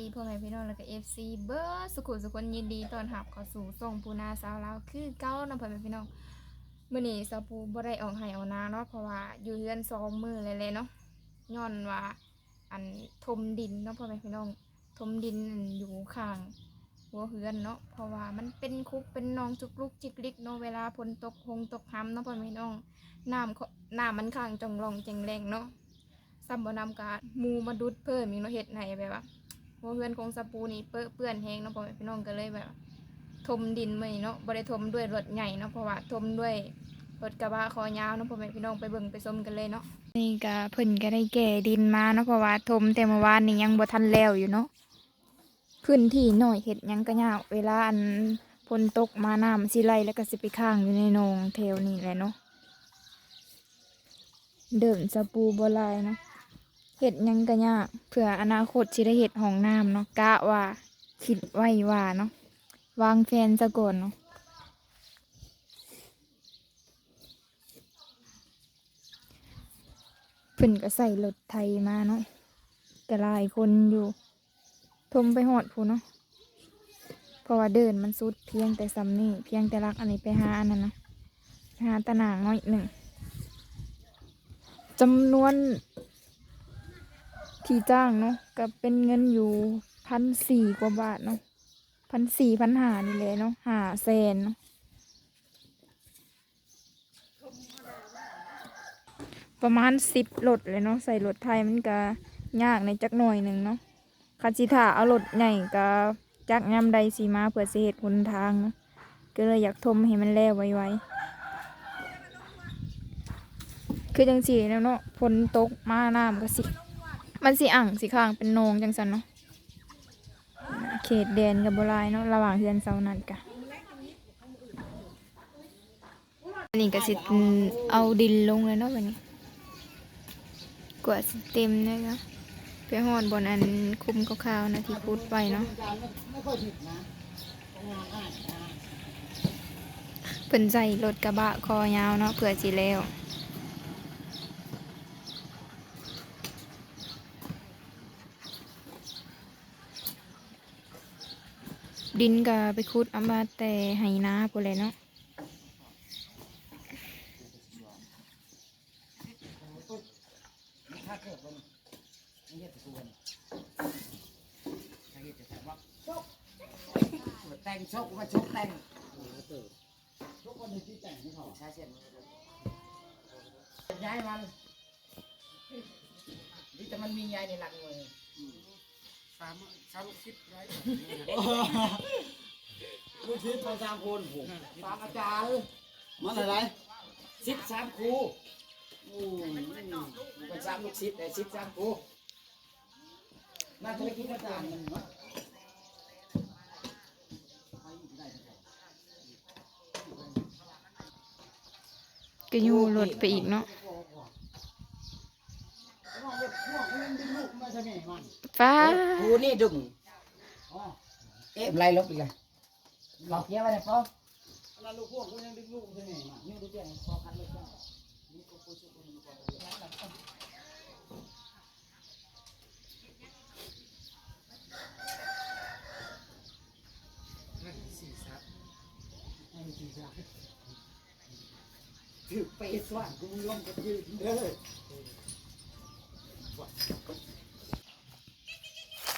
ดีพ่อแม่พี่น้องแล้วก็เอฟซีเบอร์สุขุสุขคนยินดีต้อนรับเข้าสู่ส่งปูนาสาวลาวคือเก้านะพ่อแม่พี่น้องมื้อนี้สาวปูบ่ได้ออกให้เอานาเนาะเพราะว่าอยู่เฮือนสองมือเลยเลยเนาะย้อนว่าอันทมดินเนาะพ่อแม่พี่น้องทมดินอยู่ข้างหัวเฮือนเนาะเพราะว่ามันเป็นคุกเป็นหนองจุกลุกจิกลิกเนาะเวลาฝนตกหงตกห้ำเนาะพ่อแม่พี่น้องน้ำเขาน้ำมันข้างจงรองจงแรงเนาะซัมบนำกาหมูมาดุดเพิ่มมีเนาะเห็ดไหนแบบว่า เพราะเพื่อนของสปูนี่เปื้อเปื้อนแห้งเนาะพ่อแม่พี่น้องก็เลยแบบ ทมดินมาเนาะบ่ได้ทมด้วยรถใหญ่เนาะเพราะว่าทมด้วยรถกระบะคอยาวเนาะพ่อแม่พี่น้องไปเบิ่งไปชมกันเลยเนาะนี่ก็เพิ่นก็ได้แก่ดินมาเนาะเพราะว่าทมแต่เมื่อวานนี่ยังบ่ทันแล้วอยู่เนาะพื้นที่หน้อยเห็ดยังก็ยากเวลาอันฝนตกมาน้ำสิไหลแล้วก็สิไปค้างอยู่ในหนองแถวนี้แหละเนาะเดินสปูบ่ลายเนาะ เห็ดยังก็ยากเผื่ออนาคตสิได้เห็ดห้องน้ำเนาะกะว่าคิดไว้ว่าเนาะวางแผนซะก่อนเนาะเพิ่นก็ใส่รถไทยมาเนาะก็หลายคนอยู่ ทมไปหอดพูนเนาะเพราะว่าเดินมันสุดเพียงแต่ซ้ำนี่เพียงแต่รักอันนี้ไปหาอันนั้นนะหาตะหนางน้อยหนึ่งจำนวน ที่จ้างเนาะก็เป็นเงินอยู่พันสี่กว่าบาทเนาะพันสี่พันหานี่เลยเนาะหาแสนเนาะประมาณสิบรถเลยเนาะใส่รถไทยมันก็ยากในจักหน่อยหนึ่งเนาะคาจิถาเอารถใหญ่ก็จักยำใดสีมาเพื่อเสิเหตุหนทางเนาะก็เลยอยากทมให้มันแล้วไวๆคือจังสีแล้วเนาะฝนตกมาน้ำก็สิ มันสีอ่างสีข้างเป็นโนงจังสันเนาะเขตแดนกับโบรายเนาะระหว่างเฮือนเสานัดกะอันนี้ก็สิเอาดินลงเลยเนาะวันนี้กว่าสิเต็มเลยนะไปหอดบนอันคุมขาวๆนะที่พูดไปเนาะเพิ่นใส่รถกระบะคอยาวเนาะเผื่อสิแล้ว ดินก็ไปคุดเอามาแต่ไหนาพวกเลยเนาะแต่งชกมาชกแต่งชกวันที่แต่งไม่หอใช่เช่นย้ายมันนี่แต่มันมียายในหลังเลย สามสามสิบไรลูกศิษย์มาสามคนผมสามอาจารย์มันอะไรสิบสามครูอืมเป็นสามลูกศิษย์แต่สิบสามครูน่าจะคิดอาจารย์มันวะก็อยู่รถไปอีกเนาะ ฟ้าครูนี่ดึงเอ๊ะไล่ลบอีกเลยหลอกเยอะไปเลยป้อแล้วลูกพวกมันยังดึงลูกใช่ไหมมันนี่ดูเจ้าพอคันเลยจ้าถือไปสว่างกูมึงลงกับยืนเด้อ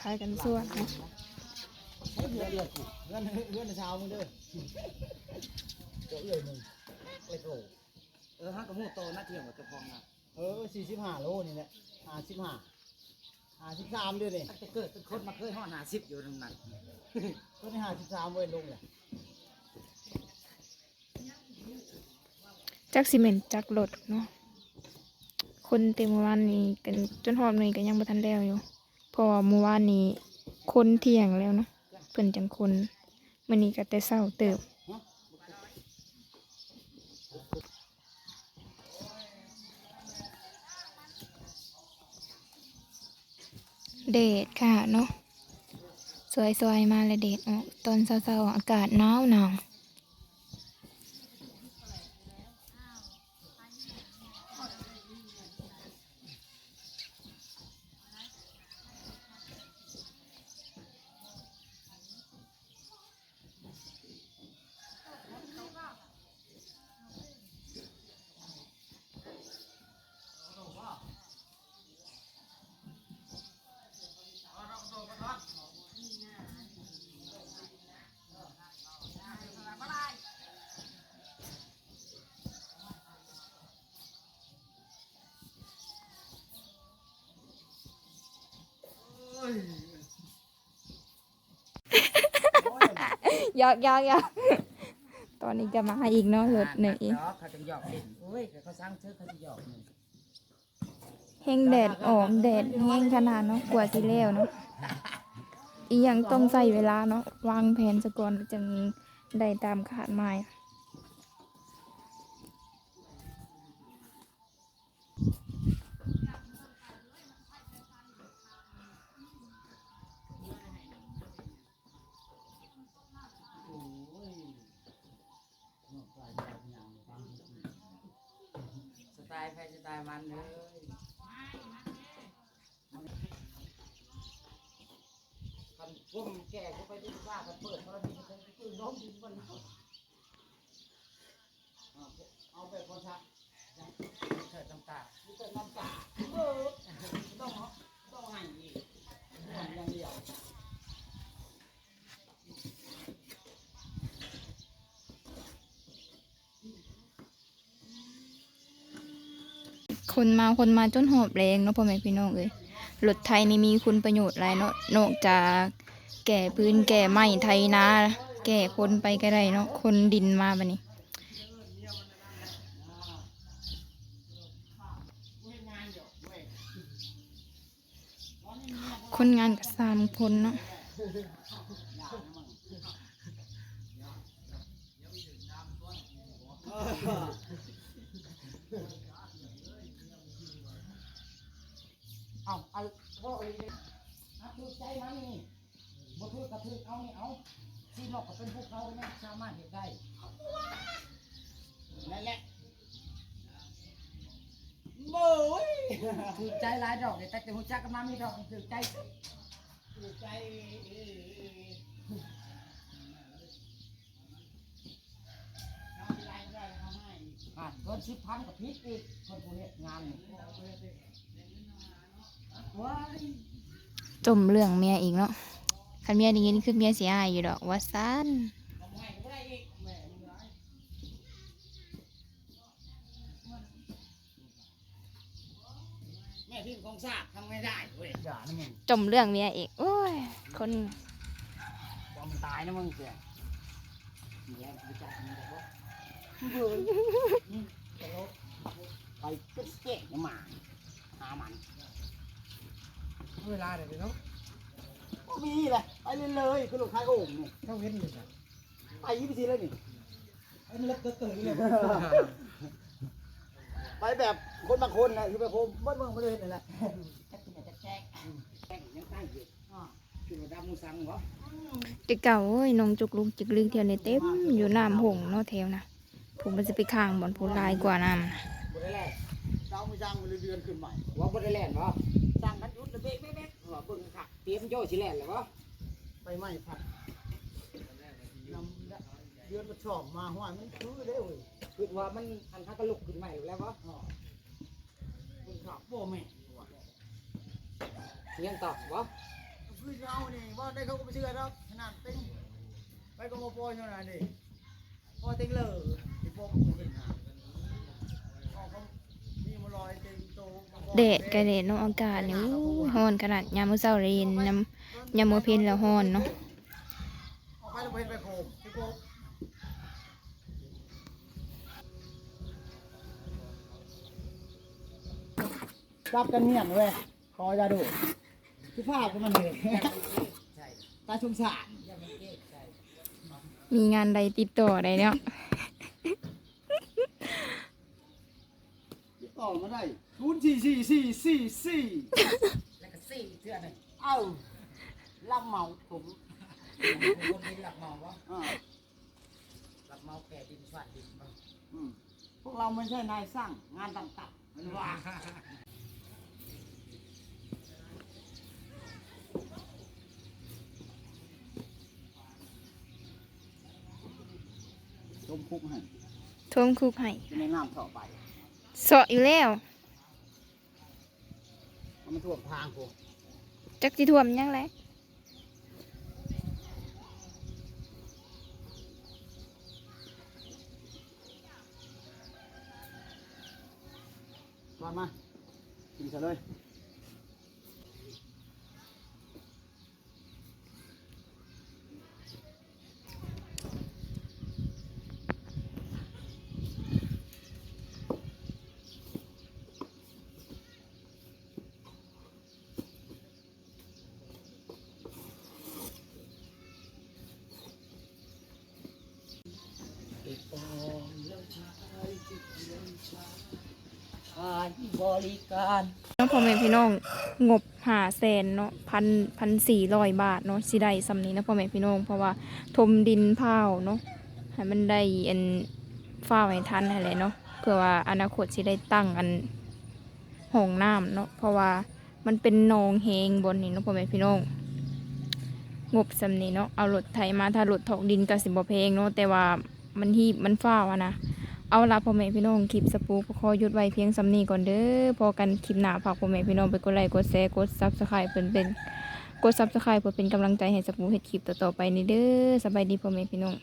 พายกันส่วนเนาะเพื่อนเดือดเพื่อนเพื่อนเช้ามึงเด้อเจ้าเอ้ยมึงเอ้ยโอ้เออฮักกับมูโตน่าเที่ยงกับตัวพองอะเออสี่สิบห้าโลนี่แหละห้าสิบห้าห้าสิบสามด้วยนี่ตั้งแต่เกิดเป็นคนมาเคยห่อหนาสิบอยู่ตรงนั้นก็ได้ห้าสิบสามเว้ยลงเลยจักซีเมนต์จักรถเนาะ คนเต็มเมื่อวานนี้กันจนหอดนี้ก็ยังบ่ทันแล้วอยู่เพราะว่าเมื่อวานนี้คนเที่ยงแล้วเนาะเพิ่นจังคนมื้อนี้ก็แต่เช้าเติบเดดค่ะเนาะสวยๆมาเลยเดดออกตอนเช้าๆอากาศหนาวหนาว ย ยอกยอกยอกตอนนี้จะมาอีกเนาะรถหนึ่งอีกเนาะเขาจะหยอกเล่นโอ้ยเขาสร้างเชื่อเขาจะหยอกหนึ่งแห้งแดดออกแดดแห้งขนาดเนาะกว่าสิแล้วเนาะอีหยังต้องใส่เวลาเนาะวางแผนซะก่อนจึงได้ตามขาดหมาย โอ้ยนอกจากจะอย่างบางที สไตล์ใครสไตล์ มันเลยคันพวกมันแก่เขาไปดูว่ามันเปิดเพราดีเขาไปตื้นน้องดินมัน เอาเอาไปคนชัก เถิดน้ำตา นี่เป็นน้ำตาเออต้องเอาต้องให้อีกทำอย่างเดียว คนมาคนมาจนหอบแรงเนาะพ่อแม่พี่น้องเอ้ยรถไทยนี่มีคุณประโยชน์หลายเนาะนอกจากแก่พื้นแก่ไม้ไทยนาแก่คนไปก็ได้เนาะคนดินมาบัดนี้คนงานกับสามคนเนาะ เอาเอาพ่ อาถือใจมันนี่บ่ถือกระถือเอานี่เอาซีนอกก็เป็นพวกเขาไม่สามารถเห็นได้นั่นแหละโอ้ยถือใจหลายดอกเดี๋ยวแต่หัวจักกันมามีดอกถือใจถูกใจเอาไปไล่ไม่ได้เกินสิบพันกับพิษอีกคนผู้เนี้งานนี่ย จมเรื่องเมียอีกเนาะคันเมียได้ยินคือเมียเสียอายอยู่ดอกว่าซันทำให้ก็ได้อีกแหม่มึงร้ายแม่พิมพ์ของสากทำไม่ได้เว้ยอย่านะมึงจมเรื่องเมียอีกโอ้ย คนยอมตายนะมึงเสียเมียไปจับมันแต่ว่าไปเป็นเจ๊งมาหามัน เวลาเดี๋ยวเนาะก็มีแหละไปเลยเลยคือลูกค้ายโอ่งนี่ต้องเว้นอยู่นะไปยี่สิบสี่แล้วนี่ไอ้มันเล็กเกินเลยไปแบบคนบางคนนะคือแบบผมเบิ้ลเบิ้งไม่ได้เห็นเลยแหละแจ๊กแจ๊กแจ๊กแจ๊กยังใต้อยู่อ่าคือดำมูสังเหรอแต่เก่าโอ้ยนองจุกลุกจิกลึกเที่ยวในเต็มอยู่น้ำหงเนาะแถวนะผมมันจะไปข้างบ่อนผู้ลายกว่าน้ำนะบได้แล่นเจ้าไม่จ้างมันเลยเดือนขึ้นใหม่ว่าบได้แล่นวะ สร้างกันยุดระเบิดเบ๊ะเบ๊ะหัวเบิ้งขักเตรียมโจ้สิแล่นเลยวะไปไหม้ผัดนำเดือนมาชอบมาห้อยมันคือได้เว้ยคือว่ามันอันทักกระลุกขึ้นใหม่แล้ววะอ๋อคุณขับโป้แม่ยังตอบวะคือเราเนี่ยว่าได้เขาก็ไม่เชื่อแล้วขนาดเต็งไปก็มาโปรยเท่านั้นดิพอเต็งเลยที่พวกผมเป็นหา แดดกระเดดเนาะอากาศนี่อู้ยร้อนขนาดยามมื้อเช้าเลยเย็นยามยามมื้อเพ็ญแล้วร้อนเนาะออกไปเราไปเห็นไปโคมที่โคมจับกันเงียบเว้ยคอยาดูคือภาพก็มันเลยใช่ตาชุมสารยังไม่เก๊ใช่มีงานใดติดต่อได้เนาะ ติดต่อมาได้ศูนย์ สี่สี่สี่สี่สี่แล้วก็ซี่เทื่อหนึ่งเอ้ารับเหมาผมคนดินหลักเมาวะอ่าหลักเมาแก่ดินสวัสดินบ้างอืมพวกเราไม่ใช่นายสร้างงานต่างๆมันว่าชมคุกให้ทวมคูกให้จะในน้ำต่อไป เสาะอยู่แล้วเอา มันท่วมทางผมจักสิท่วมยังไงก่อนมากินซะเลย น้องพ่อแม่พี่น้องงบหาแสนเนาะพันพันสี่ร้อยบาทเนาะสิได้สำนี้นะพ่อแม่พี่น้องเพราะว่าทมดินเผาเนาะให้มันได้อันฝ้าไห้ทันอะไรเนาะเพื่อว่าอนาคตสิได้ตั้งอันห้องน้ำเนาะเพราะว่ามันเป็นนองเฮงบนนี่เนาะพ่อแม่พี่น้องงบสำนี้เนาะเอารถไถมาถ้ารถถอกดินก็สิบ่เพงเนาะแต่ว่า มันฮีบมันฟ้าวอะนะเอาละพ่อแม่พี่น้องคลิปสปูขอหยุดไว้เพียงสำนีก่อนเด้อพอกันคลิปหน้าฝากพ่อแม่พี่น้องไปกดไลค์กดแชร์กดซับสไครป์เพิ่นเป็นกดซับสไครป์เพื่อเป็นกำลังใจให้สปูเฮ็ดคลิปต่อๆไปนี่เด้อสบายดีพ่อแม่พี่น้อง